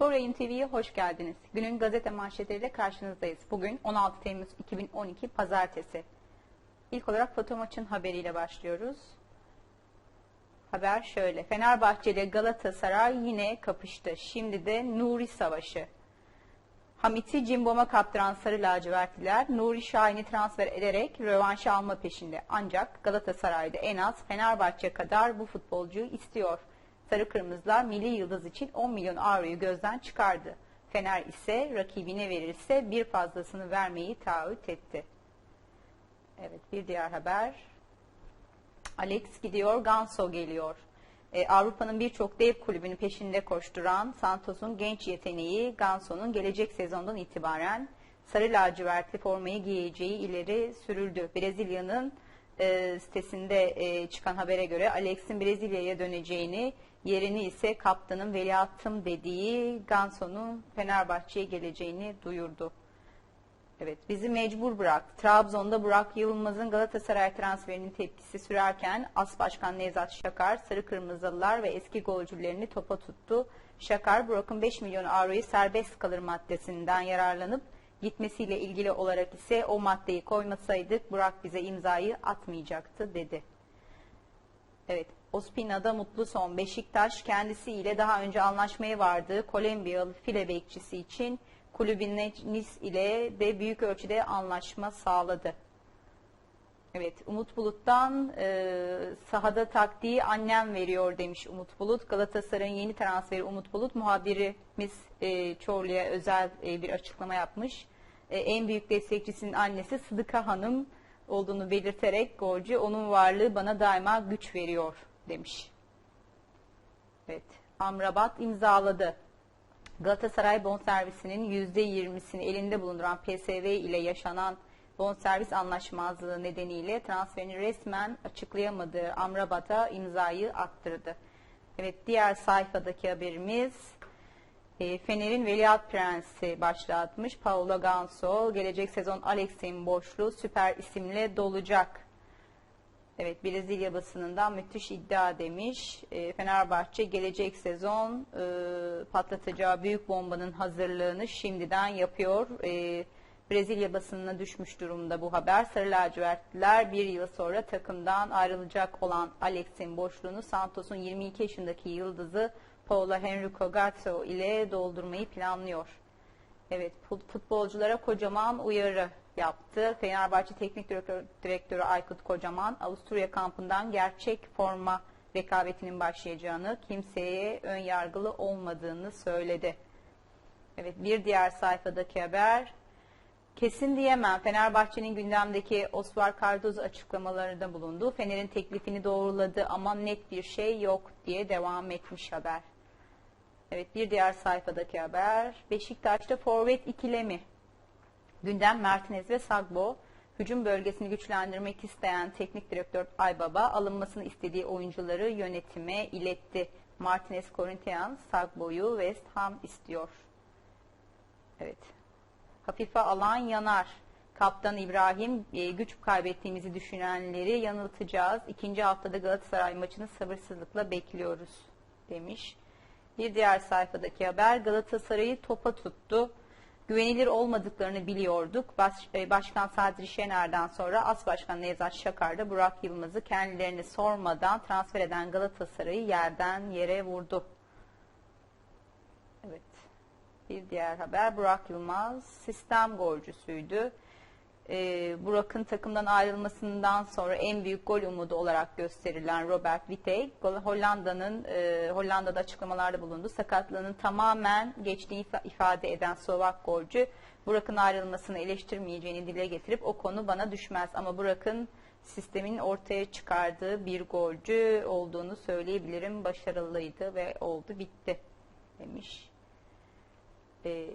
Spor Yayın TV'ye hoş geldiniz. Günün gazete manşetleriyle karşınızdayız. Bugün 16 Temmuz 2012 Pazartesi. İlk olarak foto maçın haberiyle başlıyoruz. Haber şöyle. Fenerbahçe ile Galatasaray yine kapıştı. Şimdi de Nuri Savaşı. Hamit'i Cimbom'a kaptıran Sarı Lacivertliler Nuri Şahin'i transfer ederek rövanşı alma peşinde. Ancak Galatasaray'da en az Fenerbahçe kadar bu futbolcuyu istiyor. Sarı Kırmızılar Milli Yıldız için 10 milyon avroyu gözden çıkardı. Fener ise rakibine verirse bir fazlasını vermeyi taahhüt etti. Evet bir diğer haber. Alex gidiyor, Ganso geliyor. Ee, Avrupa'nın birçok dev kulübünün peşinde koşturan Santos'un genç yeteneği Ganso'nun gelecek sezondan itibaren sarı lacivertli formayı giyeceği ileri sürüldü. Brezilya'nın e, sitesinde e, çıkan habere göre Alex'in Brezilya'ya döneceğini, yerini ise kaptanın veliahtım dediği Ganso'nun Fenerbahçe'ye geleceğini duyurdu. Evet bizi mecbur bıraktı. Trabzon'da Burak Yılmaz'ın Galatasaray transferinin tepkisi sürerken As Başkan Nevzat Şakar sarı kırmızılılar ve eski golcülerini topa tuttu. Şakar Burak'ın 5 milyon avroyu serbest kalır maddesinden yararlanıp gitmesiyle ilgili olarak ise o maddeyi koymasaydık Burak bize imzayı atmayacaktı dedi. Evet, Ospina'da mutlu son. Beşiktaş kendisiyle daha önce anlaşmaya vardığı Kolombiyalı file bekçisi için kulübün Nice ile de büyük ölçüde anlaşma sağladı. Evet, Umut Bulut'tan e, sahada taktiği annem veriyor demiş Umut Bulut. Galatasaray'ın yeni transferi Umut Bulut muhabirimiz e, Çorlu'ya özel e, bir açıklama yapmış. E, en büyük destekçisinin annesi Sıdıka Hanım olduğunu belirterek golcü onun varlığı bana daima güç veriyor demiş. Evet, Amrabat imzaladı. Galatasaray bonservisinin %20'sini elinde bulunduran PSV ile yaşanan bonservis anlaşmazlığı nedeniyle transferini resmen açıklayamadığı Amrabat'a imzayı attırdı. Evet diğer sayfadaki haberimiz e, Fener'in Veliaht Prensi başlatmış. Paulo Ganso gelecek sezon Alex'in boşluğu süper isimle dolacak. Evet Brezilya basınından müthiş iddia demiş. E, Fenerbahçe gelecek sezon e, patlatacağı büyük bombanın hazırlığını şimdiden yapıyor. E, Brezilya basınına düşmüş durumda bu haber. Sarı lacivertliler bir yıl sonra takımdan ayrılacak olan Alex'in boşluğunu Santos'un 22 yaşındaki yıldızı Paulo Henrique Gatto ile doldurmayı planlıyor. Evet futbolculara kocaman uyarı yaptı. Fenerbahçe Teknik Direktör, Direktörü Aykut Kocaman Avusturya kampından gerçek forma rekabetinin başlayacağını, kimseye ön yargılı olmadığını söyledi. Evet bir diğer sayfadaki haber Kesin diyemem. Fenerbahçe'nin gündemdeki Osvar Cardozo açıklamalarında bulundu. Fener'in teklifini doğruladı ama net bir şey yok diye devam etmiş haber. Evet bir diğer sayfadaki haber. Beşiktaş'ta forvet ikilemi. Gündem Martinez ve Sagbo. Hücum bölgesini güçlendirmek isteyen teknik direktör Aybaba alınmasını istediği oyuncuları yönetime iletti. Martinez Corinthians Sagbo'yu West Ham istiyor. Evet. Hafife alan yanar. Kaptan İbrahim e, güç kaybettiğimizi düşünenleri yanıltacağız. İkinci haftada Galatasaray maçını sabırsızlıkla bekliyoruz demiş. Bir diğer sayfadaki haber Galatasaray'ı topa tuttu. Güvenilir olmadıklarını biliyorduk. Baş, e, Başkan Sadri Şener'den sonra As Başkan Nevzat Şakar da Burak Yılmaz'ı kendilerini sormadan transfer eden Galatasaray'ı yerden yere vurdu. Evet. Bir diğer haber Burak Yılmaz sistem golcüsüydü e, Burak'ın takımdan ayrılmasından sonra en büyük gol umudu olarak gösterilen Robert Witte, Hollanda'nın e, Hollanda'da açıklamalarda bulundu. Sakatlığının tamamen geçtiği ifade eden Slovak golcü Burak'ın ayrılmasını eleştirmeyeceğini dile getirip o konu bana düşmez ama Burak'ın sistemin ortaya çıkardığı bir golcü olduğunu söyleyebilirim. Başarılıydı ve oldu bitti demiş. Eee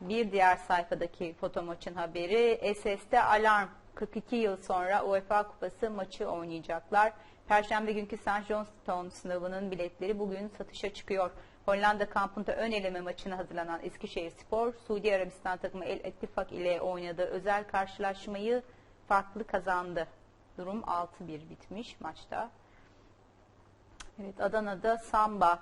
bir diğer sayfadaki foto maçın haberi SS'de alarm 42 yıl sonra UEFA Kupası maçı oynayacaklar. Perşembe günkü St. Johnstone sınavının biletleri bugün satışa çıkıyor. Hollanda kampında ön eleme maçına hazırlanan Eskişehir Spor, Suudi Arabistan takımı El Ettifak ile oynadığı özel karşılaşmayı farklı kazandı. Durum 6-1 bitmiş maçta. Evet Adana'da Samba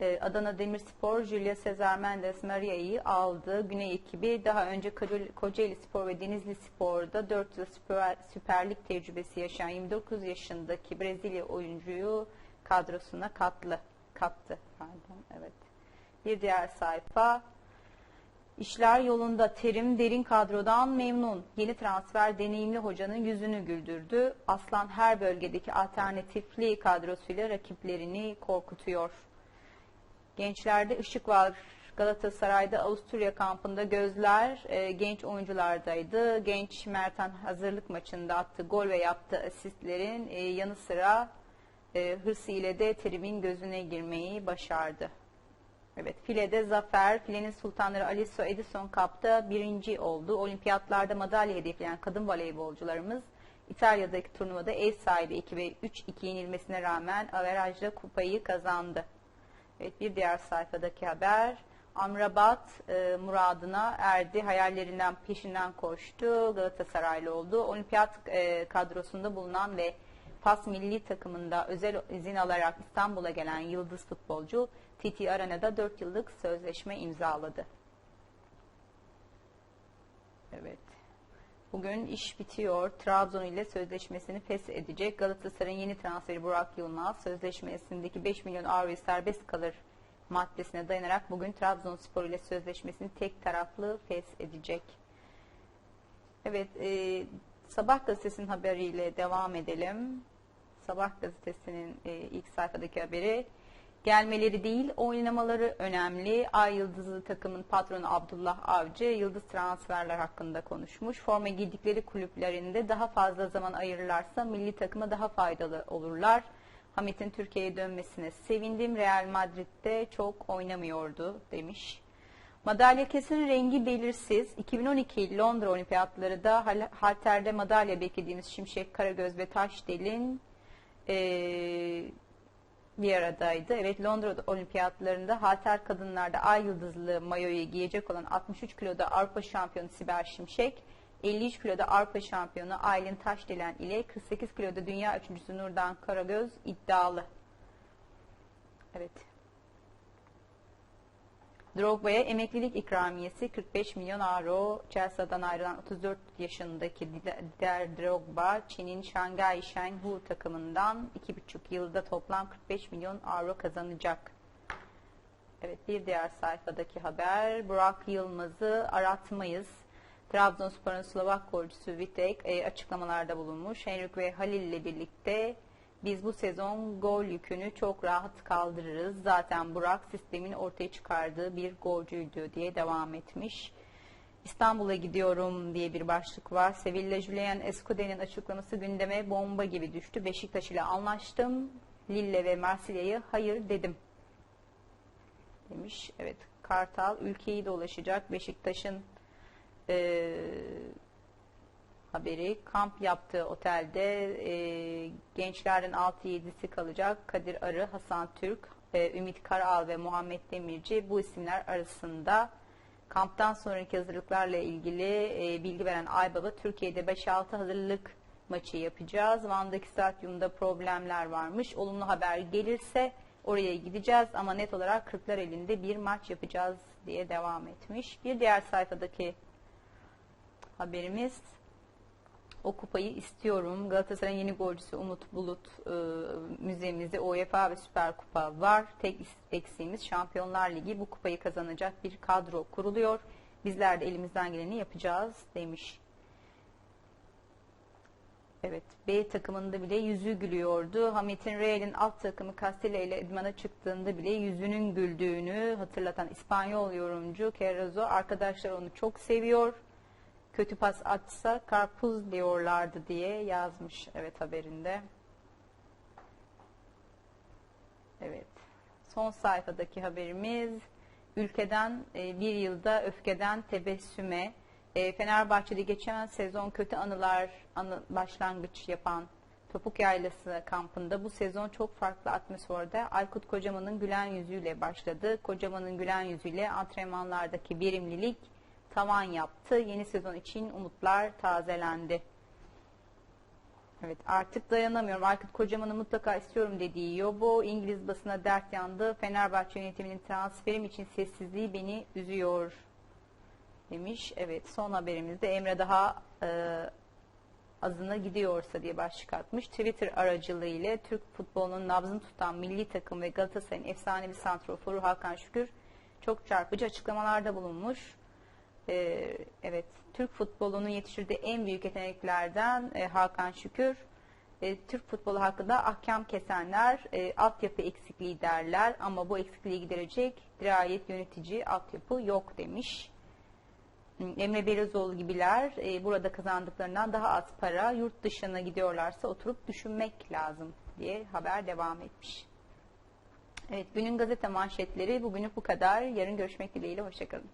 e, Adana Demirspor, Julia Cesar Mendes Maria'yı aldı. Güney ekibi daha önce Koca- Kocaeli Spor ve Denizli Spor'da 4 yıl Süper Lig tecrübesi yaşayan 29 yaşındaki Brezilya oyuncuyu kadrosuna katlı, kattı. Pardon, evet. Bir diğer sayfa. İşler yolunda Terim derin kadrodan memnun. Yeni transfer deneyimli hocanın yüzünü güldürdü. Aslan her bölgedeki alternatifli kadrosuyla rakiplerini korkutuyor. Gençlerde ışık var. Galatasaray'da Avusturya kampında gözler e, genç oyunculardaydı. Genç Mertan hazırlık maçında attığı gol ve yaptığı asistlerin e, yanı sıra e, hırsı ile de Terim'in gözüne girmeyi başardı. Evet, filede zafer. Filenin sultanları Aliso Edison Cup'ta birinci oldu. Olimpiyatlarda madalya hedefleyen kadın voleybolcularımız İtalya'daki turnuvada ev sahibi ekibe 3-2 yenilmesine rağmen averajla kupayı kazandı. Evet, bir diğer sayfadaki haber. Amrabat e, muradına erdi. Hayallerinden peşinden koştu. Galatasaraylı oldu. Olimpiyat e, kadrosunda bulunan ve Fas milli takımında özel izin alarak İstanbul'a gelen yıldız futbolcu Titi Arena'da 4 yıllık sözleşme imzaladı. Evet. Bugün iş bitiyor. Trabzon ile sözleşmesini fes edecek. Galatasaray'ın yeni transferi Burak Yılmaz sözleşmesindeki 5 milyon avroyu serbest kalır maddesine dayanarak bugün Trabzonspor ile sözleşmesini tek taraflı fes edecek. Evet, e, Sabah gazetesinin haberiyle devam edelim. Sabah gazetesinin e, ilk sayfadaki haberi gelmeleri değil oynamaları önemli. Ay Yıldızlı takımın patronu Abdullah Avcı yıldız transferler hakkında konuşmuş. Forma giydikleri kulüplerinde daha fazla zaman ayırırlarsa milli takıma daha faydalı olurlar. Hamit'in Türkiye'ye dönmesine sevindim. Real Madrid'de çok oynamıyordu demiş. Madalya kesin rengi belirsiz. 2012 Londra Olimpiyatları da halterde madalya beklediğimiz Şimşek Karagöz ve Taşdel'in ee, bir aradaydı. Evet Londra Olimpiyatlarında halter kadınlarda ay yıldızlı mayoyu giyecek olan 63 kiloda Avrupa şampiyonu Sibel Şimşek, 53 kiloda Avrupa şampiyonu Aylin Taşdelen ile 48 kiloda dünya üçüncüsü Nurdan Karagöz iddialı. Evet. Drogba'ya emeklilik ikramiyesi 45 milyon avro. Chelsea'dan ayrılan 34 yaşındaki Dider Drogba, Çin'in Shanghai Shenhua takımından 2,5 yılda toplam 45 milyon avro kazanacak. Evet bir diğer sayfadaki haber. Burak Yılmaz'ı aratmayız. Trabzonspor'un Slovak golcüsü Vitek e, açıklamalarda bulunmuş. Henrik ve Halil ile birlikte biz bu sezon gol yükünü çok rahat kaldırırız. Zaten Burak sistemin ortaya çıkardığı bir golcüydü diye devam etmiş. İstanbul'a gidiyorum diye bir başlık var. Sevilla Julian Escude'nin açıklaması gündeme bomba gibi düştü. Beşiktaş ile anlaştım. Lille ve Marsilya'yı hayır dedim. Demiş. Evet Kartal ülkeyi dolaşacak. Beşiktaş'ın e, haberi. Kamp yaptığı otelde e, gençlerin 6-7'si kalacak. Kadir Arı, Hasan Türk, e, Ümit Karal ve Muhammed Demirci bu isimler arasında. Kamptan sonraki hazırlıklarla ilgili e, bilgi veren Aybaba, Türkiye'de 5-6 hazırlık maçı yapacağız. Van'daki stadyumda problemler varmış. Olumlu haber gelirse oraya gideceğiz ama net olarak Kırklar elinde bir maç yapacağız diye devam etmiş. Bir diğer sayfadaki haberimiz o kupayı istiyorum. Galatasaray'ın yeni golcüsü Umut Bulut e, müzemizde UEFA ve Süper Kupa var. Tek eksiğimiz Şampiyonlar Ligi. Bu kupayı kazanacak bir kadro kuruluyor. Bizler de elimizden geleni yapacağız demiş. Evet, B takımında bile yüzü gülüyordu. Hamit'in Real'in alt takımı Castilla ile idmana çıktığında bile yüzünün güldüğünü hatırlatan İspanyol yorumcu Carrazo arkadaşlar onu çok seviyor kötü pas atsa karpuz diyorlardı diye yazmış evet haberinde. Evet. Son sayfadaki haberimiz ülkeden e, bir yılda öfkeden tebessüme e, Fenerbahçe'de geçen sezon kötü anılar anı, başlangıç yapan Topuk Yaylası kampında bu sezon çok farklı atmosferde Aykut Kocaman'ın gülen yüzüyle başladı. Kocaman'ın gülen yüzüyle antrenmanlardaki verimlilik tavan yaptı. Yeni sezon için umutlar tazelendi. Evet artık dayanamıyorum. Aykut Kocaman'ı mutlaka istiyorum dediği Yobo. İngiliz basına dert yandı. Fenerbahçe yönetiminin transferim için sessizliği beni üzüyor demiş. Evet son haberimizde Emre daha e, azına gidiyorsa diye başlık atmış. Twitter aracılığıyla Türk futbolunun nabzını tutan milli takım ve Galatasaray'ın efsanevi santroforu Hakan Şükür çok çarpıcı açıklamalarda bulunmuş. Ee, evet, Türk futbolunun yetiştirdiği en büyük yeteneklerden e, Hakan Şükür. E, Türk futbolu hakkında ahkam kesenler e, altyapı eksikliği derler ama bu eksikliği giderecek dirayet yönetici altyapı yok demiş. Emre Belözoğlu gibiler e, burada kazandıklarından daha az para yurt dışına gidiyorlarsa oturup düşünmek lazım diye haber devam etmiş. Evet günün gazete manşetleri bugünlük bu kadar. Yarın görüşmek dileğiyle. Hoşçakalın.